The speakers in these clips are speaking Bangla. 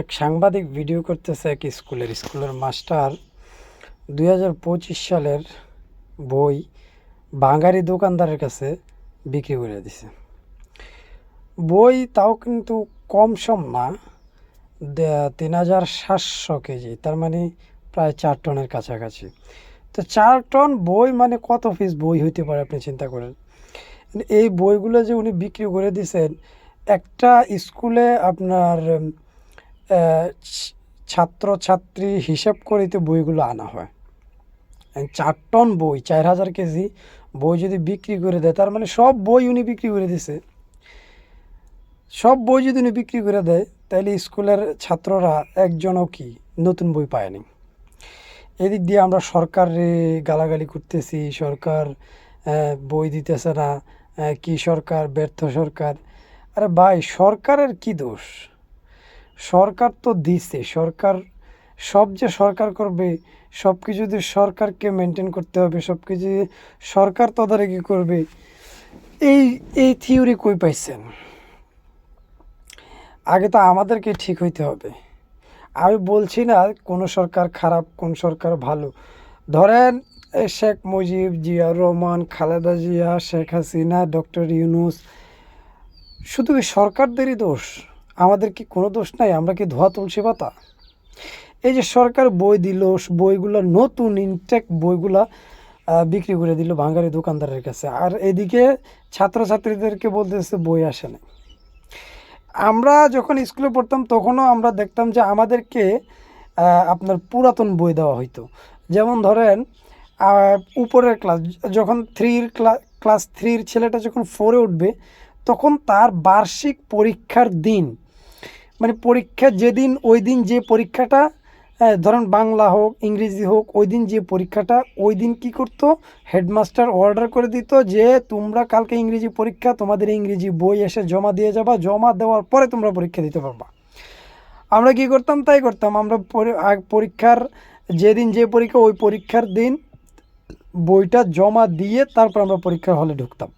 এক সাংবাদিক ভিডিও করতেছে এক স্কুলের। স্কুলের মাস্টার দুই হাজার পঁচিশ সালের বই বাঙালি দোকানদারের কাছে বিক্রি করে দিছে। বই তাও কিন্তু কম সম না তিন হাজার সাতশো কেজি, তার মানে প্রায় চার টনের কাছাকাছি। তো চার টন বই মানে কত পিস বই হইতে পারে আপনি চিন্তা করেন? এই বইগুলো যে উনি বিক্রি করে দিছেন, একটা স্কুলে আপনার উম, আহ, ছ- ছাত্র ছাত্রী হিসাব করেতে বইগুলো আনা হয়। চার টন বই চার হাজার কেজি বই যদি বিক্রি করে দেয় তার মানে সব বই উনি বিক্রি করে দিছে। সব বই যদি উনি বিক্রি করে দেয় তাহলে স্কুলের ছাত্ররা একজনও কি নতুন বই পায়নি। এদিক দিয়ে আমরা সরকারে গালাগালি করতেছি সরকার বই দিতেছে না কি সরকার ব্যর্থ সরকার? আরে ভাই সরকারের কি দোষ? সরকার তো দিছে, সরকার, সব যে সরকার করবে, সব কিছু যদি সরকারকে মেনটেন করতে হবে, সব কিছু সরকার তদারকি করবে, এই এই থিওরি কই পাইছেন? আগে তো আমাদেরকে ঠিক হইতে হবে। আমি বলছি না কোন সরকার খারাপ, কোন সরকার ভালো। ধরেন শেখ মুজিব জিয়া রহমান খালেদা জিয়া, শেখ হাসিনা, ডক্টর ইউনুস, শুধু সরকারদেরই দোষ? আমাদের কি কোনো দোষ নাই? আমরা কি ধোয়া তুলসী পাতা? এই যে সরকার বই দিল, বইগুলো, নতুন ইনটেক বইগুলা বিক্রি করে দিল বাঙালি দোকানদারের কাছে। আর এদিকে ছাত্রছাত্রীদেরকে বলতেছে বই আসে না আমরা যখন স্কুলে পড়তাম, তখনও আমরা দেখতাম যে আমাদেরকে আপনার পুরাতন বই দেওয়া হইতো। যেমন ধরেন উপরের ক্লাস, যখন থ্রির ক্লাস থ্রির ছেলেটা যখন ফোরে উঠবে, তখন তার বার্ষিক পরীক্ষার দিন মানে পরীক্ষা যেদিন ওই দিন যে পরীক্ষাটা ধরেন বাংলা হোক, ইংরেজি হোক ওই দিন যে পরীক্ষাটা ওই দিন কী করতো? হেডমাস্টার অর্ডার করে দিত যে, তোমরা কালকে ইংরেজি পরীক্ষা, তোমাদের ইংরেজি বই এসে জমা দিয়ে যাবা, জমা দেওয়ার পরে তোমরা পরীক্ষা দিতে পারবা। আমরা কি করতাম? তাই করতাম। আমরা পরীক্ষার যেদিন যে পরীক্ষা, ওই পরীক্ষার দিন বইটা জমা দিয়ে তারপর আমরা পরীক্ষার হলে ঢুকতাম।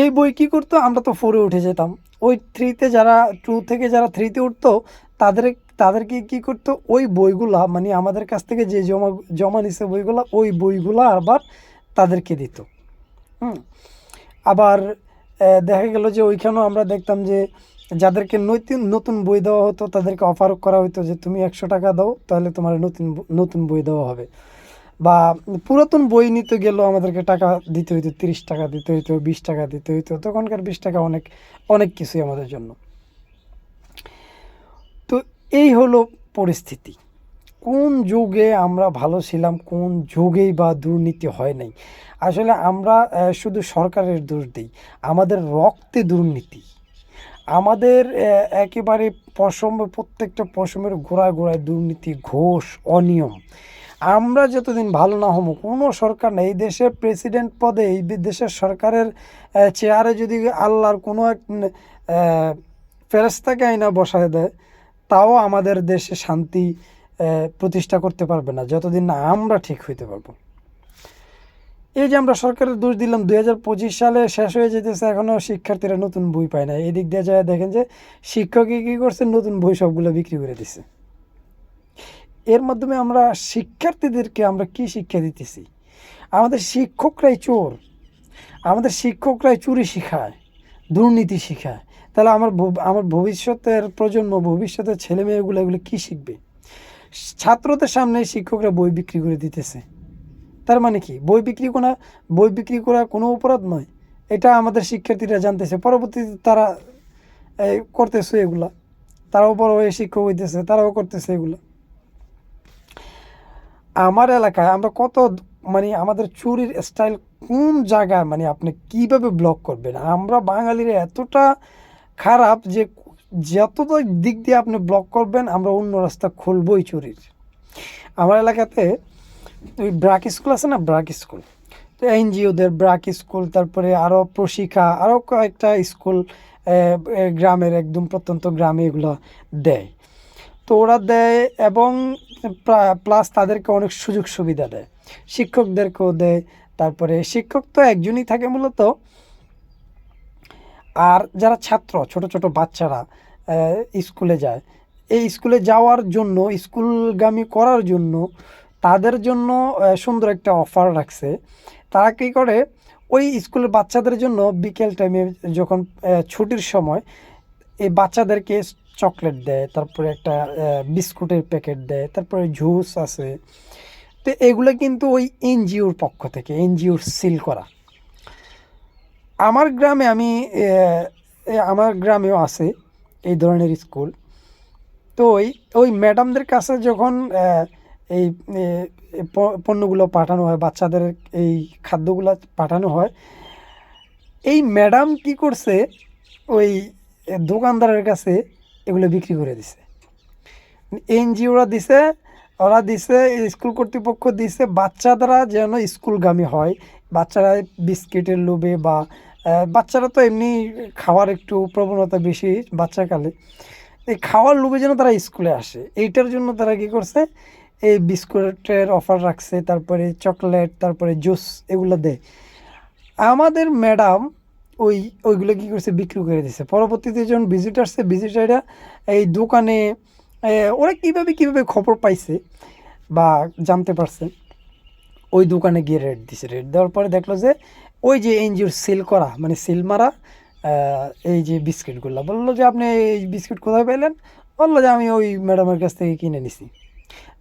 এই বই কি করতো? আমরা তো ফোরে উঠে যেতাম। ওই থ্রিতে যারা টু থেকে যারা থ্রিতে উঠতো, তাদের, তাদেরকে কি করতো? ওই বইগুলা মানে আমাদের কাছ থেকে যে জমা জমা নিছে বইগুলা, ওই বইগুলা আবার তাদেরকে দিত। হুম। আবার দেখা গেল যে ওইখানেও আমরা দেখতাম যে যাদেরকে নতুন নতুন বই দেওয়া হতো, তাদেরকে অফার করা হতো যে, তুমি একশো টাকা দাও, তাহলে তোমার নতুন নতুন বই দেওয়া হবে। বা পুরাতন বই নিতে গেলেও আমাদেরকে টাকা দিতে হইতো, তিরিশ টাকা দিতে হইতো, বিশ টাকা দিতে হইতো, তখনকার বিশ টাকা অনেক অনেক কিছুই আমাদের জন্য। তো এই হলো পরিস্থিতি। কোন যুগে আমরা ভালো ছিলাম, কোন যুগেই বা দুর্নীতি হয় নাই? আসলে আমরা শুধু সরকারের দোষ দিই, আমাদের রক্তে দুর্নীতি। আমাদের একেবারে পশম, প্রত্যেকটা পশমের গোড়ায় গোড়ায় দুর্নীতি, ঘোষ, অনিয়ম। আমরা যতদিন ভালো না হব কোনো সরকার নেই। এই দেশের প্রেসিডেন্ট পদে, এই দেশের সরকারের চেয়ারে যদি আল্লাহর কোনো এক ফেরেস্তাকে আইনা বসায় দেয়, তাও আমাদের দেশে শান্তি প্রতিষ্ঠা করতে পারবে না। যতদিন না আমরা ঠিক হইতে পারব। এই যে আমরা সরকারের দোষ দিলাম, দুই হাজার পঁচিশ সালে শেষ হয়ে যেতেছে এখনও শিক্ষার্থীরা নতুন বই পায় না। এদিক দিয়ে যায় দেখেন যে, শিক্ষকই কী করছে? নতুন বই সবগুলো বিক্রি করে দিছে। এর মাধ্যমে আমরা শিক্ষার্থীদেরকে আমরা কি শিক্ষা দিতেছি? আমাদের শিক্ষকরাই চোর। আমাদের শিক্ষকরাই চুরি শিখায়, দুর্নীতি শিখায়। তাহলে আমার আমার ভবিষ্যতের প্রজন্ম, ভবিষ্যতের ছেলে মেয়েগুলো এগুলো কী শিখবে? ছাত্রদের সামনে শিক্ষকরা বই বিক্রি করে দিতেছে। তার মানে কি? বই বিক্রি করা, বই বিক্রি করা কোনো অপরাধ নয়। এটা আমাদের শিক্ষার্থীরা জানতেছে। পরবর্তীতে তারা করতেছে এগুলা। তারাও বড় হয়ে শিক্ষক হইতেছে, তারাও করতেছে এগুলো। আমার এলাকায় আমরা কত মানে আমাদের চুরির স্টাইল কোন জায়গায় মানে আপনি কীভাবে ব্লক করবেন? আমরা বাঙালিরা এতটা খারাপ যে যতটা দিক দিয়ে আপনি ব্লক করবেন, আমরা অন্য রাস্তা খুলবই চুরির। আমার এলাকাতে ওই ব্রাক স্কুল আছে না ব্রাক স্কুল? তো এনজিওদের ব্রাক স্কুল, তারপরে আরও প্রশিক্ষা আরও কয়েকটা স্কুল গ্রামের একদম প্রত্যন্ত গ্রামে এগুলো দেয়। তো ওরা দেয় এবং প্লাস তাদেরকে অনেক সুযোগ সুবিধা দেয়। শিক্ষকদেরকেও দেয়, তারপরে শিক্ষক তো একজনই থাকে মূলত। আর যারা ছাত্র, ছোট ছোট বাচ্চারা স্কুলে যায়, এই স্কুলে যাওয়ার জন্য, স্কুলগামী করার জন্য তাদের জন্য সুন্দর একটা অফার রাখছে। তারা কী করে? ওই স্কুলের বাচ্চাদের জন্য বিকেল টাইমে যখন ছুটির সময় এই বাচ্চাদেরকে চকলেট দেয়, তারপরে একটা বিস্কুটের প্যাকেট দেয়, তারপরে জুস আছে। তো এগুলো কিন্তু ওই এনজিওর পক্ষ থেকে, এনজিওর সিল করা। আমার গ্রামে আমি আমার গ্রামেও আছে এই ধরনের স্কুল। তো ওই ওই ম্যাডামদের কাছে যখন এই পণ্যগুলো পাঠানো হয়, বাচ্চাদের এই খাদ্যগুলো পাঠানো হয়, এই ম্যাডাম কি করছে, ওই দোকানদারের কাছে এগুলো বিক্রি করে দিছে। এনজিওরা দিছে, ওরা দিছে, স্কুল কর্তৃপক্ষ দিছে বাচ্চারা যেন স্কুলগামী হয়। বাচ্চারা বিস্কিটের লোভে বা বাচ্চারা তো এমনি খাওয়ার একটু প্রবণতা বেশি বাচ্চাকালে এই খাওয়ার লোভে যেন তারা স্কুলে আসে। এইটার জন্য তারা কি করছে? এই বিস্কুটের অফার রাখছে, তারপরে চকলেট, তারপরে জুস এগুলো দেয়। আমাদের ম্যাডাম ওই, ওইগুলো কী করছে? বিক্রি করে দিছে। পরবর্তীতে যখন ভিজিট আসছে ভিজিটাররা এই দোকানে ওরা কীভাবে কীভাবে খবর পাইছে বা জানতে পারছে? ওই দোকানে গিয়ে রেট দিছে। রেট দেওয়ার পরে দেখল যে, ওই যে এনজিওর সেল করা মানে সেল মারা এই যে বিস্কিটগুলো। বলল যে, আপনি এই বিস্কিট কোথায় পেলেন বলল যে, আমি ওই ম্যাডামের কাছ থেকে কিনে নিছি।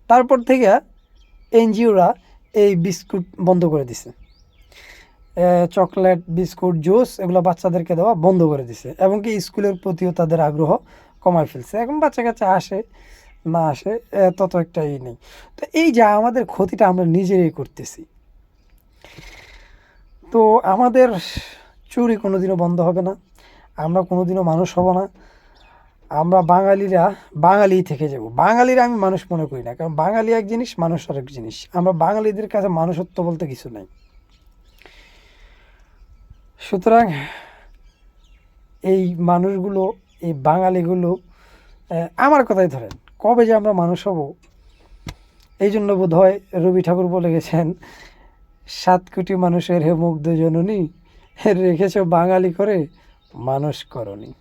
তারপর থেকে এনজিওরা এই বিস্কুট বন্ধ করে দিছে। চকলেট, বিস্কুট, জুস এগুলো বাচ্চাদেরকে দেওয়া বন্ধ করে দিছে। এবং কি স্কুলের প্রতিও তাদের আগ্রহ কমায় ফেলছে। এখন বাচ্চা কাচ্চা আসে, না আসে তত একটা ই নেই। তো এই যা আমাদের ক্ষতিটা আমরা নিজেরাই করতেছি। তো আমাদের চুরি কোনোদিনও বন্ধ হবে না। আমরা কোনোদিনও মানুষ হব না। আমরা বাঙালিরা বাঙালি থেকে যাব। বাঙালিরা আমি মানুষ মনে করি না। কারণ বাঙালি এক জিনিস, মানুষ আরেক জিনিস। আমরা বাঙালিদের কাছে মানুষত্ব বলতে কিছু নাই। সুতরাং এই মানুষগুলো, এই বাঙালিগুলো আমার কথাই ধরেন, কবে যে আমরা মানুষ হব, এই জন্য বোধ হয় রবি ঠাকুর বলে গেছেন, সাত কোটি মানুষের হে মুগ্ধ জননী, রেখেছ বাঙালি করে, মানুষ করনি।